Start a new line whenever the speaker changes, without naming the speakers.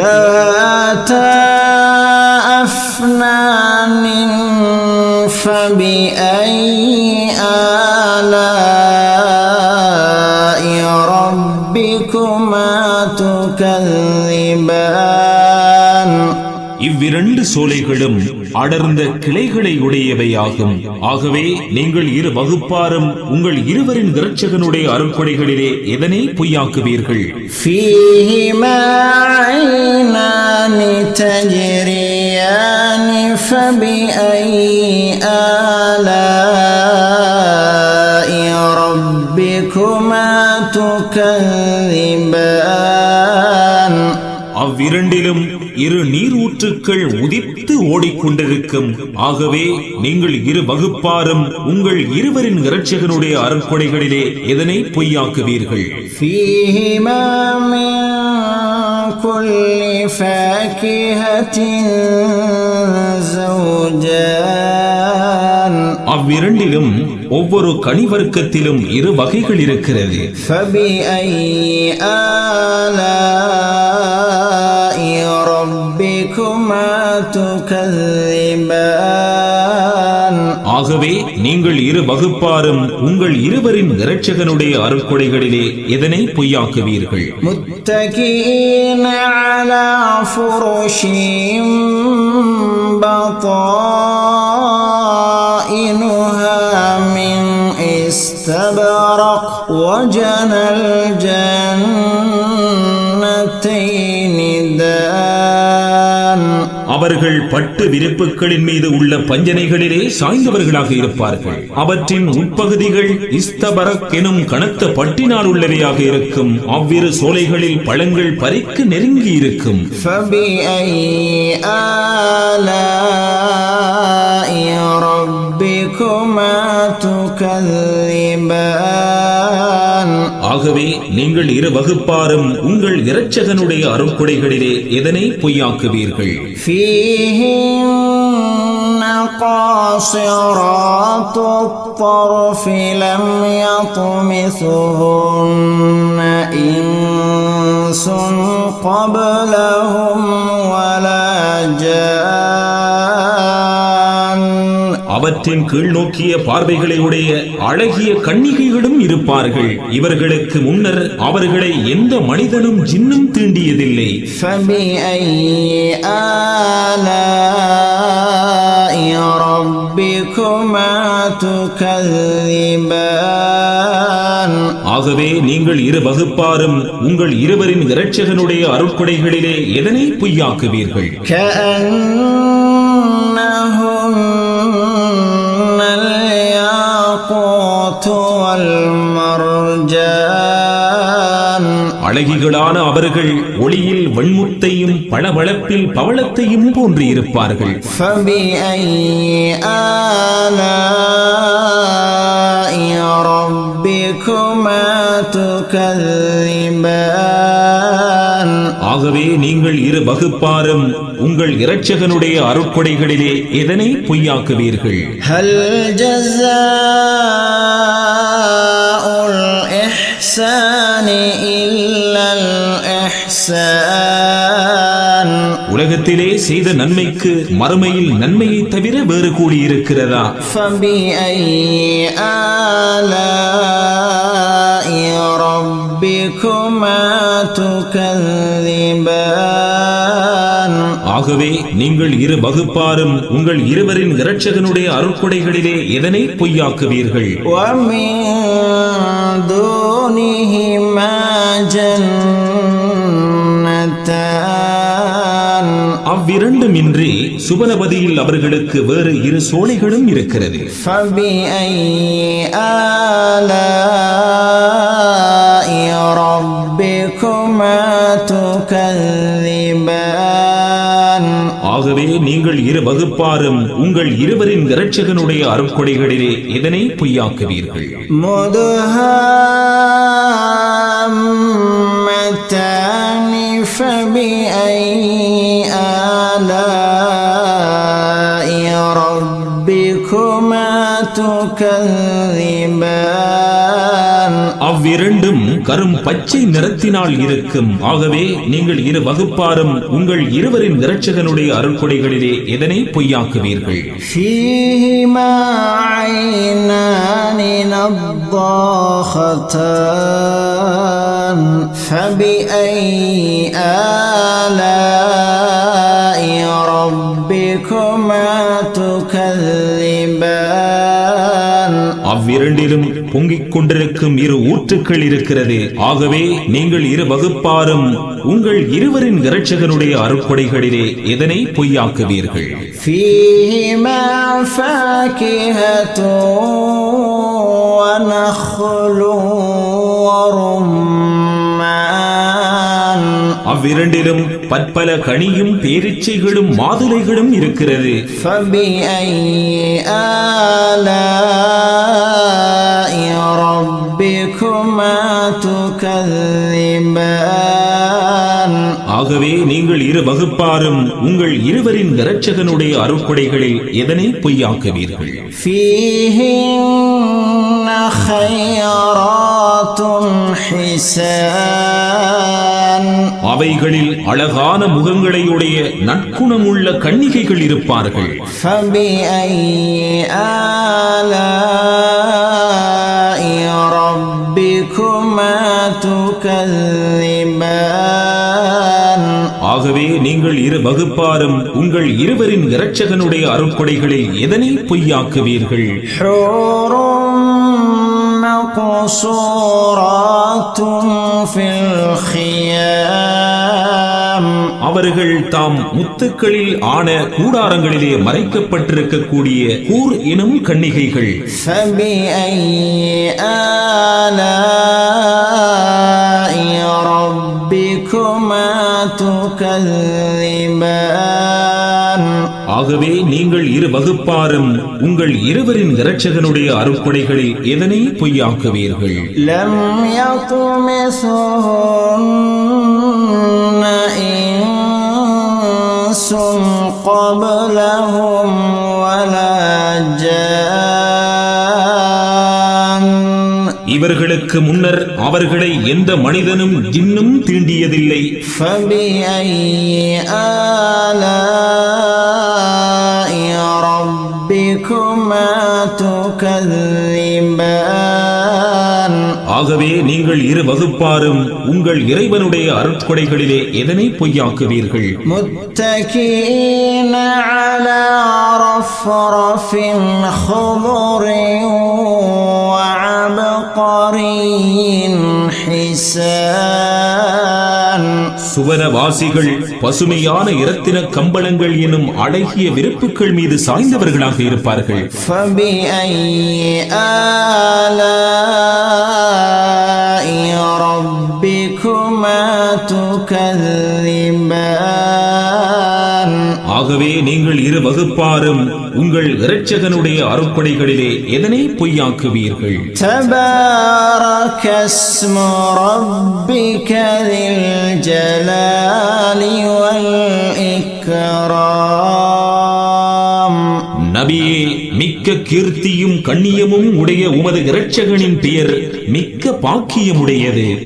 ذواتا أفنان فبأي
இவ்விரண்டு சோலைகளும் அடர்ந்த கிளைகளை உடையவையாகும். ஆகவே நீங்கள் இரு வகுப்பாரும் உங்கள் இருவரின் திரட்சகனுடைய அருட்கொடைகளிலே எதனை பொய்யாக்குவீர்கள்? அவ்விரண்டிலும் இரு நீரூற்றுக்கள் உதித்து ஓடிக்கொண்டிருக்கும். ஆகவே நீங்கள் இரு வகுப்பாரும் உங்கள் இருவரின் இரட்சகனுடைய அருட்கொடைகளிலே எதனை பொய்யாக்குவீர்கள்? அவ்விரண்டிலும் ஒவ்வொரு கனி வர்க்கத்திலும் இரு வகைகள் இருக்கிறது. ஆகவே நீங்கள் இரு வகுப்பாரும் உங்கள் இருவரின் இரட்சகனுடைய அருட்கொடைகளிலே எதனை பொய்யாக்குவீர்கள்
متكئين على فرش بطائنها من استبرق وجنى الجنتين
அவர்கள் பட்டு விரிப்புகளின் மீது உள்ள பஞ்சனைகளிலே சாய்ந்தவர்களாக இருப்பார்கள் அவற்றின் உட்பகுதிகள் இஸ்தபரக் எனும் கனத்த பட்டினால் உள்ளவையாக இருக்கும் அவ்விரு சோலைகளில் பழங்கள் பறிக்க நெருங்கி இருக்கும்
فبأي آلاء ربكما تكذبان
ஆகவே நீங்கள் இரு வகுப்பாரும் உங்கள் இரட்சகனுடைய அருட்கொடைகளிலே எதனை பொய்யாக்குவீர்கள்
فيهن قاصرات الطرف لم يطمثهن إنس قبلهم
பாவத்தின் கீழ் நோக்கிய பார்வைகளையுடைய அழகிய கன்னிகைகளும் இருப்பார்கள். இவர்களுக்கு முன்னர் அவர்களை எந்த மனிதனும் ஜின்னும் தீண்டியதில்லை. ஆகவே நீங்கள் இரு வகுப்பாரும் உங்கள் இருவரின் இரட்சகனுடைய அருட்கொடைகளிலே எதனை பொய்யாக்குவீர்கள்? அழகிகளான அவர்கள் ஒளியில் வெண்முத்தையும் பளபளப்பில் பவளத்தையும் போன்று இருப்பார்கள்
فبأي آلاء ربكما تكذبان
ஆகவே நீங்கள் இரு வகுப்பாரும் உங்கள் இரட்சகனுடைய அருட்கொடைகளிலே எதனை பொய்யாக்குவீர்கள்
هل جزاء الإحسان إلا الإحسان
உலகத்திலே செய்த நன்மைக்கு மறுமையில் நன்மையை தவிர வேறு கூடியிருக்கிறதா
فبأي آلاء ربكما تكذبان
ஆகவே நீங்கள் இரு வகுப்பாரும் உங்கள் இருவரின் இரட்சகனுடைய அருட்கொடைகளிலே எதனை பொய்யாக்குவீர்கள்
ومن دونهما جنتان
அவ்விரண்டும் இன்றி சுபனபதியில் அவர்களுக்கு வேறு இரு சோலைகளும் இருக்கிறது. ஆகவே நீங்கள் இரு வகுப்பாரும் உங்கள் இருவரின் இரட்சகனுடைய அருட்கொடைகளிலே இதனை பொய்யாக்குவீர்கள்?
முதஹா مدهامتان فبأي آلاء ربكما تكذبان
அவ்விரண்டும் கரும் பச்சை நிறத்தினால் இருக்கும் ஆகவே நீங்கள் இரு வகுப்பாரும் உங்கள் இருவரின் இரட்சகனுடைய அருள்கொடைகளிலே எதனை பொய்யாக்குவீர்கள்
فيهما عينان نضاختان فبأي آلاء ربكما تكذبان
அவ்விரண்டிலும் பொங்கிக் கொண்டிருக்கும் இரு ஊற்றுக்கள் இருக்கிறது ஆகவே நீங்கள் இரு வகுப்பாரும் உங்கள் இருவரின் இரட்சகனுடைய அருட்கொடைகளிலே எதனை பொய்யாக்குவீர்கள்
فيهما فاكهة ونخل ورمان
அவ்விரண்டிலும் பற்பல கனியும் பேரிச்சைகளும் மாதுளைகளும் இருக்கிறது
فبأي آلاء ربكما تكذبان
ஆகவே நீங்கள் இரு வகுப்பாரும் உங்கள் இருவரின் இரட்சகனுடைய அருட்கொடைகளில் எதனை பொய்யாக்குவீர்கள்
فيهن خيرات حسان
அவைகளில் அழகான முகங்களையுடைய நற்குணமுள்ள கன்னிகைகள் இருப்பார்கள்
فبأي آلاء ربكما تكذبان
ஆகவே நீங்கள் இரு வகுப்பாரும் உங்கள் இருவரின் இரட்சகனுடைய அருட்கொடைகளில் எதனை பொய்யாக்குவீர்கள்? அவர்கள் தாம் முத்துக்களில் ஆன கூடாரங்களிலே மறைக்கப்பட்டிருக்கக்கூடிய கூர் எனும் கன்னிகைகள்.
ربكما تكذبان
ஆகவே நீங்கள் இரு வகுப்பாரும் உங்கள் இருவரின் இரட்சகனுடைய அருட்கொடைகளில் எதனை பொய்யாக்குவீர்கள்
لم يطمثهن إنس قبلهم ولا جان
இவர்களுக்கு முன்னர் அவர்களை எந்த மனிதனும் இன்னும் தீண்டியதில்லை. ஆகவே நீங்கள் இரு வகுப்பாரும் உங்கள் இறைவனுடைய அருட்கொடைகளிலே எதனை பொய்யாக்குவீர்கள்?
முத்தகீன
சுவனவாசிகள் பசுமையான இரத்தின கம்பளங்கள் எனும் அழகிய விருப்புக்கள் மீது சாய்ந்தவர்களாக இருப்பார்கள்
فبأي آلاء ربكما تكذبان
வகுப்பாரும் உங்கள் இரட்சகனுடைய அருப்படைகளிலே எதனை பொய்யாக்குவீர்கள்? நபியே மிக்க கீர்த்தியும் கண்ணியமும் உடைய உமது இரட்சகனின் பெயர் மிக்க பாக்கியமுடையது.